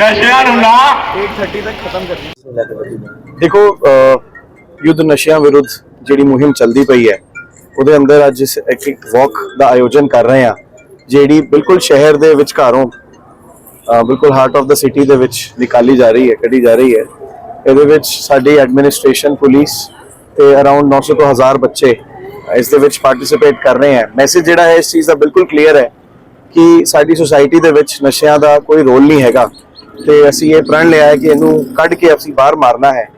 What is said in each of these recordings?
ਨਸ਼ਿਆਂ ਨੂੰ ਨਾ ਦੇਖੋ ਯੁੱਧ ਨਸ਼ਿਆਂ ਵਿਰੁੱਧ ਜਿਹੜੀ ਮੁਹਿੰਮ ਚੱਲਦੀ ਪਈ ਹੈ ਉਹਦੇ ਅੰਦਰ ਅੱਜ ਇੱਕ ਇੱਕ ਵਾਕ ਦਾ ਆਯੋਜਨ ਕਰ ਰਹੇ ਆ ਜਿਹੜੀ ਬਿਲਕੁਲ ਸ਼ਹਿਰ ਦੇ ਵਿਚਕਾਰੋਂ ਬਿਲਕੁਲ ਹਾਰਟ ਆਫ ਦਾ ਸਿਟੀ ਦੇ ਵਿੱਚ ਨਿਕਾਲੀ ਜਾ ਰਹੀ ਹੈ ਕੱਢੀ ਜਾ ਰਹੀ ਹੈ। ਇਹਦੇ ਵਿੱਚ ਸਾਡੀ ਐਡਮਿਨਿਸਟ੍ਰੇਸ਼ਨ ਪੁਲਿਸ ਤੇ ਅਰਾਊਂਡ 900 ਤੋਂ 1000 ਬੱਚੇ ਇਸ ਦੇ ਵਿੱਚ ਪਾਰਟਿਸਿਪੇਟ ਕਰ ਰਹੇ ਹੈ। ਮੈਸੇਜ ਜਿਹੜਾ ਹੈ ਇਸ ਚੀਜ਼ ਦਾ ਬਿਲਕੁਲ ਕਲੀਅਰ ਹੈ ਕਿ ਸਾਡੀ ਸੁਸਾਇਟੀ ਦੇ ਵਿੱਚ ਨਸ਼ਿਆਂ ਦਾ ਕੋਈ ਰੋਲ ਨਹੀਂ ਹੈਗਾ। ਤੇ ਅਸੀਂ ਇਹ ਪ੍ਰਣ ਲਿਆ ਹੈ ਕਿ ਇਹਨੂੰ ਕੱਢ ਕੇ ਅਸੀਂ ਬਾਹਰ ਮਾਰਨਾ ਹੈ।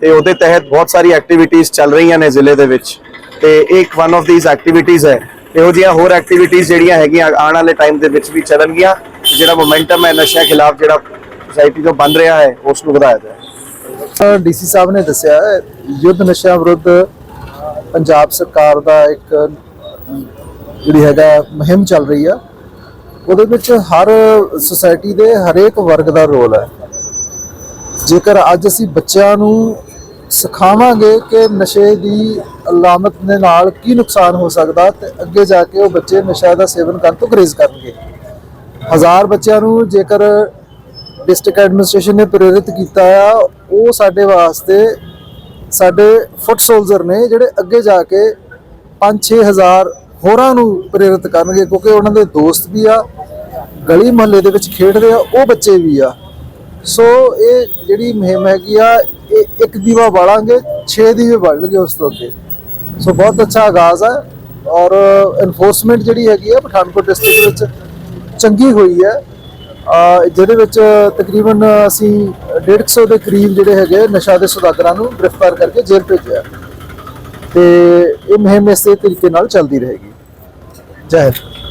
ਤੇ ਉਹਦੇ ਤਹਿਤ ਬਹੁਤ ਸਾਰੀ ਐਕਟੀਵਿਟੀਜ਼ ਚੱਲ ਰਹੀਆਂ ਨੇ ਜ਼ਿਲ੍ਹੇ ਦੇ ਵਿੱਚ। ਤੇ ਇੱਕ ਵਨ ਆਫ ਥੀਸ ਐਕਟੀਵਿਟੀਜ਼ ਹੈ। ਇਹੋ ਜਿਹੀਆਂ ਹੋਰ ਐਕਟੀਵਿਟੀਜ਼ ਜਿਹੜੀਆਂ ਹੈਗੀਆਂ ਆਉਣ ਵਾਲੇ ਟਾਈਮ ਦੇ ਵਿੱਚ ਵੀ ਚੱਲਣਗੀਆਂ। ਜਿਹੜਾ ਮੋਮੈਂਟਮ ਹੈ, ਨਸ਼ਿਆਂ ਖਿਲਾਫ ਜਿਹੜਾ ਸੋਸਾਇਟੀ ਤੋਂ ਬਣ ਰਿਹਾ ਹੈ, ਉਸ ਨੂੰ ਵਧਾਇਆ ਜਾਏ। ਡੀਸੀ ਸਾਹਿਬ ਨੇ ਦੱਸਿਆ ਯੁੱਧ ਨਸ਼ਿਆਂ ਵਿਰੁੱਧ ਪੰਜਾਬ ਸਰਕਾਰ ਦਾ ਇੱਕ ਜਿਹੜੀ ਹੈਗਾ ਮੁਹਿੰਮ ਚੱਲ ਰਹੀ ਆ। ਉਹਦੇ ਵਿੱਚ ਹਰ ਸੁਸਾਇਟੀ ਦੇ ਹਰੇਕ ਵਰਗ ਦਾ ਰੋਲ ਹੈ। ਜੇਕਰ ਅੱਜ ਅਸੀਂ ਬੱਚਿਆਂ ਨੂੰ ਸਿਖਾਵਾਂਗੇ ਕਿ ਨਸ਼ੇ ਦੀ ਅਲਾਮਤ ਦੇ ਨਾਲ ਕੀ ਨੁਕਸਾਨ ਹੋ ਸਕਦਾ, ਤੇ ਅੱਗੇ ਜਾ ਕੇ ਉਹ ਬੱਚੇ ਨਸ਼ਾ ਦਾ ਸੇਵਨ ਕਰਨ ਤੋਂ ਗਰੇਜ਼ ਕਰਨਗੇ। ਹਜ਼ਾਰ ਬੱਚਿਆਂ ਨੂੰ ਜੇਕਰ ਡਿਸਟ੍ਰਿਕਟ ਐਡਮਿਨਿਸਟ੍ਰੇਸ਼ਨ ਨੇ ਪ੍ਰੇਰਿਤ ਕੀਤਾ ਆ, ਉਹ ਸਾਡੇ ਵਾਸਤੇ ਸਾਡੇ ਫੁੱਟ ਸੋਲਜਰ ਨੇ ਜਿਹੜੇ ਅੱਗੇ ਜਾ ਕੇ 5-6000 ਹੋਰਾਂ ਨੂੰ ਪ੍ਰੇਰਿਤ ਕਰਨਗੇ ਕਿਉਂਕਿ ਉਹਨਾਂ ਦੇ ਦੋਸਤ ਵੀ ਆ, ਗਲੀ ਮੁਹੱਲੇ ਦੇ ਵਿੱਚ ਖੇਡਦੇ ਆ, ਉਹ ਬੱਚੇ ਵੀ ਆ। ਸੋ ਇਹ ਜਿਹੜੀ ਮੁਹਿੰਮ ਹੈਗੀ ਆ, ਇਹ ਇੱਕ ਦੀਵਾ ਬਾਲਾਂਗੇ 6 ਦੀਵੇ ਬਾਲਣਗੇ ਉਸ ਤੋਂ ਅੱਗੇ। ਸੋ ਬਹੁਤ ਅੱਛਾ ਆਗਾਜ਼ ਆ ਔਰ ਐਨਫੋਰਸਮੈਂਟ ਜਿਹੜੀ ਹੈਗੀ ਆ ਪਠਾਨਕੋਟ ਡਿਸਟ੍ਰਿਕਟ ਵਿੱਚ ਚੰਗੀ ਹੋਈ ਹੈ। ਜਿਹਦੇ ਵਿੱਚ ਤਕਰੀਬਨ ਅਸੀਂ 150 ਦੇ ਕਰੀਬ ਜਿਹੜੇ ਹੈਗੇ ਨਸ਼ਾ ਦੇ ਸੁਦਾਗਰਾਂ ਨੂੰ ਗ੍ਰਿਫਤਾਰ ਕਰਕੇ ਜੇਲ੍ਹ ਭੇਜਿਆ। ਤੇ ਇਹ ਮੁਹਿੰਮ ਇਸੇ ਤਰੀਕੇ ਨਾਲ ਚੱਲਦੀ ਰਹੇਗੀ। ਜੈ ਹਿੰਦ